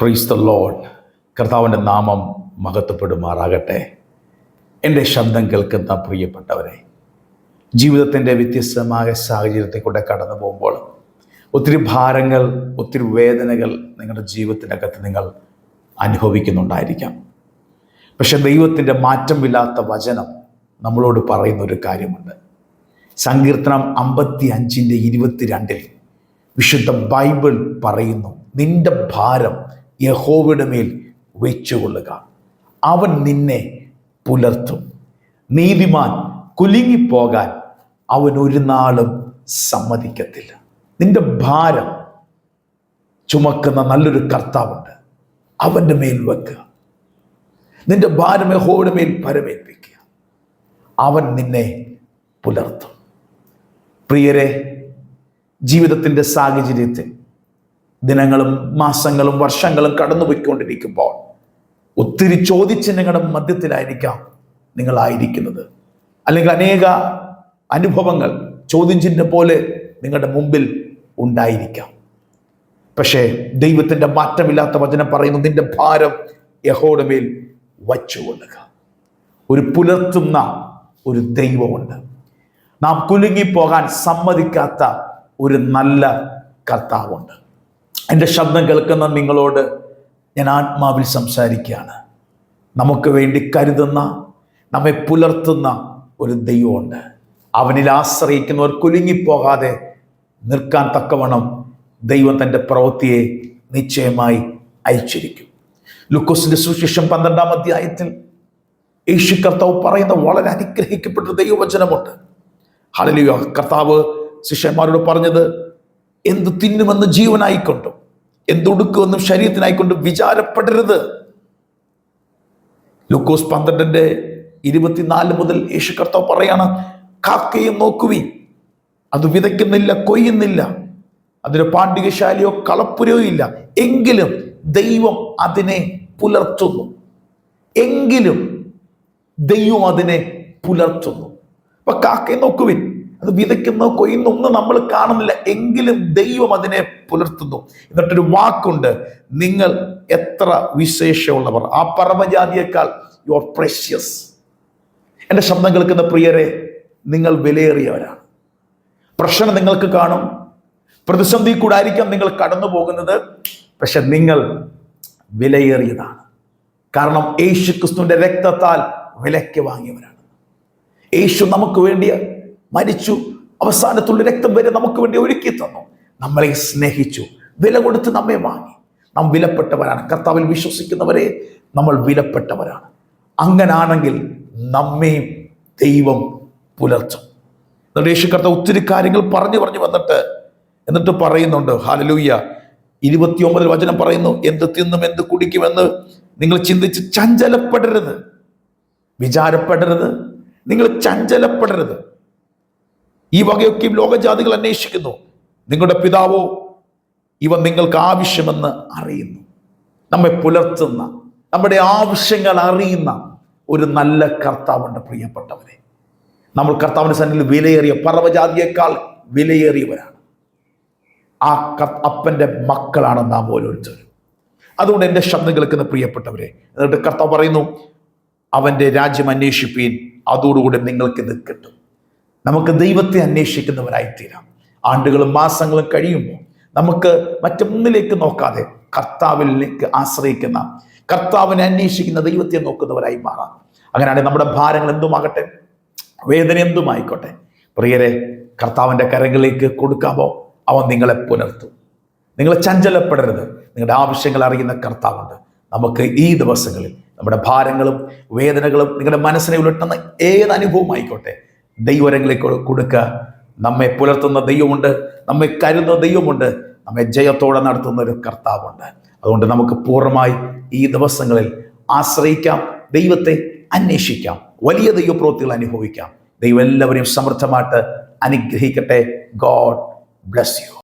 Praise the load കർത്താവിന്റെ നാമം മഹത്വപ്പെടുമാറാകട്ടെ. എന്റെ ശബ്ദം കേൾക്കുന്ന പ്രിയപ്പെട്ടവരെ ജീവിതത്തിന്റെ വ്യത്യസ്തമായ സാഹചര്യത്തെ കൂടെ കടന്നു പോകുമ്പോൾ ഒത്തിരി ഭാരങ്ങൾ ഒത്തിരി വേദനകൾ നിങ്ങളുടെ ജീവിതത്തിനകത്ത് നിങ്ങൾ അനുഭവിക്കുന്നുണ്ടായിരിക്കാം. പക്ഷെ ദൈവത്തിന്റെ മാറ്റമില്ലാത്ത വചനം നമ്മളോട് പറയുന്ന ഒരു കാര്യമുണ്ട്. സങ്കീർത്തനം അമ്പത്തി അഞ്ചിന്റെ ഇരുപത്തിരണ്ടിൽ വിശുദ്ധ ബൈബിൾ പറയുന്നു നിന്റെ ഭാരം യഹോവയുടെ മേൽ വെച്ചുകൊള്ളുക. അവൻ നിന്നെ പുലർത്തും. നീതിമാൻ കുലുങ്ങിപ്പോകാൻ അവൻ ഒരു നാളും സമ്മതിക്കത്തില്ല. നിന്റെ ഭാരം ചുമക്കുന്ന നല്ലൊരു കർത്താവുണ്ട്. അവന്റെ മേൽ വെക്കുക. നിന്റെ ഭാരം യഹോവയുടെ മേൽ പരമേൽപ്പിക്കുക. അവൻ നിന്നെ പുലർത്തും. പ്രിയരെ ജീവിതത്തിന്റെ സാഹചര്യത്തിൽ ദിനങ്ങളും മാസങ്ങളും വർഷങ്ങളും കടന്നുപോയിക്കൊണ്ടിരിക്കുമ്പോൾ ഒത്തിരി ചോദ്യചിഹ്നങ്ങളുടെ മധ്യത്തിലായിരിക്കാം നിങ്ങളായിരിക്കുന്നത്. അല്ലെങ്കിൽ അനേക അനുഭവങ്ങൾ ചോദ്യം ചിഹ്നം പോലെ നിങ്ങളുടെ മുമ്പിൽ ഉണ്ടായിരിക്കാം. പക്ഷേ ദൈവത്തിന്റെ മാറ്റമില്ലാത്ത വചനം പറയുന്നു നിന്റെ ഭാരം യഹോയുടെ മേൽ വച്ചുകൊള്ളുക. ഒരു പുലർത്തുന്ന ഒരു ദൈവമുണ്ട്. നാം കുലുങ്ങിപ്പോകാൻ സമ്മതിക്കാത്ത ഒരു നല്ല കർത്താവുണ്ട്. എന്റെ ശബ്ദം കേൾക്കുന്ന നിങ്ങളോട് ഞാൻ ആത്മാവിൽ സംസാരിക്കുകയാണ്. നമുക്ക് വേണ്ടി കരുതുന്ന നമ്മെ പുലർത്തുന്ന ഒരു ദൈവമുണ്ട്. അവനിൽ ആശ്രയിക്കുന്നവർ കുലുങ്ങിപ്പോകാതെ നിൽക്കാൻ തക്കവണ്ണം ദൈവം തന്റെ പ്രവൃത്തിയെ നിശ്ചയമായി അയച്ചിരിക്കും. ലുക്കോസിന്റെ സുശേഷം പന്ത്രണ്ടാം അധ്യായത്തിൽ യേശു കർത്താവ് പറയുന്ന വളരെ അനുഗ്രഹിക്കപ്പെട്ട ദൈവവചനമുണ്ട്. ഹലലിയോ കർത്താവ് ശിഷ്യന്മാരോട് പറഞ്ഞത് എന്ത് തിന്നുമെന്ന് ജീവനായിക്കൊണ്ടും എന്തൊടുക്കുമെന്നും ശരീരത്തിനായിക്കൊണ്ട് വിചാരപ്പെടരുത്. ലുക്കോസ് പന്ത്രണ്ടിന്റെ ഇരുപത്തിനാല് മുതൽ യേശു കർത്താവ് പറയാണ് കാക്കയും നോക്കുവി അത് വിതയ്ക്കുന്നില്ല കൊയ്യുന്നില്ല അതിന് പാണ്ഡികശാലിയോ കളപ്പുരയോ ഇല്ല. എങ്കിലും ദൈവം അതിനെ പുലർത്തുന്നു. എങ്കിലും ദൈവം അതിനെ പുലർത്തുന്നു. അപ്പൊ കാക്കയെ നോക്കുവിൻ അത് വിതയ്ക്കുന്ന കൊയ്യുന്ന ഒന്നും നമ്മൾ കാണുന്നില്ല. എങ്കിലും ദൈവം അതിനെ പുലർത്തുന്നു. എന്നിട്ടൊരു വാക്കുണ്ട് നിങ്ങൾ എത്ര വിശേഷമുള്ളവർ. ആ പരമജാതിയേക്കാൾ യു ആർ പ്രഷ്യസ് എന്റെ ശബ്ദം കേൾക്കുന്ന പ്രിയരെ നിങ്ങൾ വിലയേറിയവരാണ്. പ്രശ്നം നിങ്ങൾക്ക് കാണും പ്രതിസന്ധി കൂടെ ആയിരിക്കാം നിങ്ങൾ കടന്നു പോകുന്നത് പക്ഷെ നിങ്ങൾ വിലയേറിയതാണ്. കാരണം യേശു ക്രിസ്തുവിന്റെ രക്തത്താൽ വിലയ്ക്ക് വാങ്ങിയവരാണ്. യേശു നമുക്ക് വേണ്ടി മരിച്ചു. അവസാനത്തുള്ള രക്തം വരെ നമുക്ക് വേണ്ടി ഒരുക്കി തന്നു. നമ്മളെ സ്നേഹിച്ചു. വില കൊടുത്ത് നമ്മെ വാങ്ങി. നാം വിലപ്പെട്ടവരാണ്. കർത്താവിൽ വിശ്വസിക്കുന്നവരെ നമ്മൾ വിലപ്പെട്ടവരാണ്. അങ്ങനാണെങ്കിൽ നമ്മെയും ദൈവം പുലർത്തും. എന്നിട്ട് യേശു കർത്താവ് ഒത്തിരി കാര്യങ്ങൾ പറഞ്ഞു പറഞ്ഞു വന്നിട്ട് എന്നിട്ട് പറയുന്നുണ്ട്. ഹാലലൂയ്യ ഇരുപത്തിയൊമ്പതിൽ വചനം പറയുന്നു എന്ത് തിന്നും എന്ത് കുടിക്കുമെന്ന് നിങ്ങൾ ചിന്തിച്ച് ചഞ്ചലപ്പെടരുത്. വിചാരപ്പെടരുത്. നിങ്ങൾ ചഞ്ചലപ്പെടരുത്. ഈ വകയൊക്കെയും ലോകജാതികൾ അന്വേഷിക്കുന്നു. നിങ്ങളുടെ പിതാവോ ഇവ നിങ്ങൾക്ക് ആവശ്യമെന്ന് അറിയുന്നു. നമ്മെ പുലർത്തുന്ന നമ്മുടെ ആവശ്യങ്ങൾ അറിയുന്ന ഒരു നല്ല കർത്താവുണ്ട് പ്രിയപ്പെട്ടവരെ. നമ്മൾ കർത്താവിന്റെ സന്നിധിയിൽ വിലയേറിയ പർവജാതിയേക്കാൾ വിലയേറിയവരാണ്. ആ അപ്പന്റെ മക്കളാണ് നാം ഓരോരുത്തരും. അതുകൊണ്ട് എന്റെ ശബ്ദം കേൾക്കുന്ന പ്രിയപ്പെട്ടവരെ എന്നിട്ട് കർത്താവ് പറയുന്നു അവന്റെ രാജ്യം അന്വേഷിപ്പീൻ അതോടുകൂടി നിങ്ങൾക്ക് ഇത് കിട്ടും. നമുക്ക് ദൈവത്തെ അന്വേഷിക്കുന്നവരായിത്തീരാം. ആണ്ടുകളും മാസങ്ങളും കഴിയുമ്പോൾ നമുക്ക് മറ്റൊന്നിലേക്ക് നോക്കാതെ കർത്താവിലേക്ക് ആശ്രയിക്കുന്ന കർത്താവിനെ അന്വേഷിക്കുന്ന ദൈവത്തെ നോക്കുന്നവരായി മാറാം. അങ്ങനെയാണെങ്കിൽ നമ്മുടെ ഭാരങ്ങൾ എന്തുമാകട്ടെ? വേദന എന്തുമായിക്കോട്ടെ? പ്രിയരെ കർത്താവിന്റെ കരങ്ങളിലേക്ക് കൊടുക്കാമോ? അവൻ നിങ്ങളെ പുലർത്തും. നിങ്ങൾ ചഞ്ചലപ്പെടരുത്. നിങ്ങളുടെ ആവശ്യങ്ങൾ അറിയുന്ന കർത്താവുണ്ട്. നമുക്ക് ഈ ദിവസങ്ങളിൽ നമ്മുടെ ഭാരങ്ങളും വേദനകളും നിങ്ങളുടെ മനസ്സിനെ ഉലട്ടുന്ന ഏത് അനുഭവമായിക്കോട്ടെ ദൈവരങ്ങളിലേക്ക് കൊടുക്കുക നമ്മെ പുലർത്തുന്ന ദൈവമുണ്ട്. നമ്മെ കരുതുന്ന ദൈവമുണ്ട്. നമ്മെ ജയത്തോടെ നടത്തുന്ന ഒരു കർത്താവുണ്ട്. അതുകൊണ്ട് നമുക്ക് പൂർണമായി ഈ ദിവസങ്ങളിൽ ആശ്രയിക്കാം. ദൈവത്തെ അന്വേഷിക്കാം. വലിയ ദൈവപ്രവൃത്തികൾ അനുഭവിക്കാം. ദൈവം എല്ലാവരെയും സമൃദ്ധമായിട്ട് അനുഗ്രഹിക്കട്ടെ. God bless you.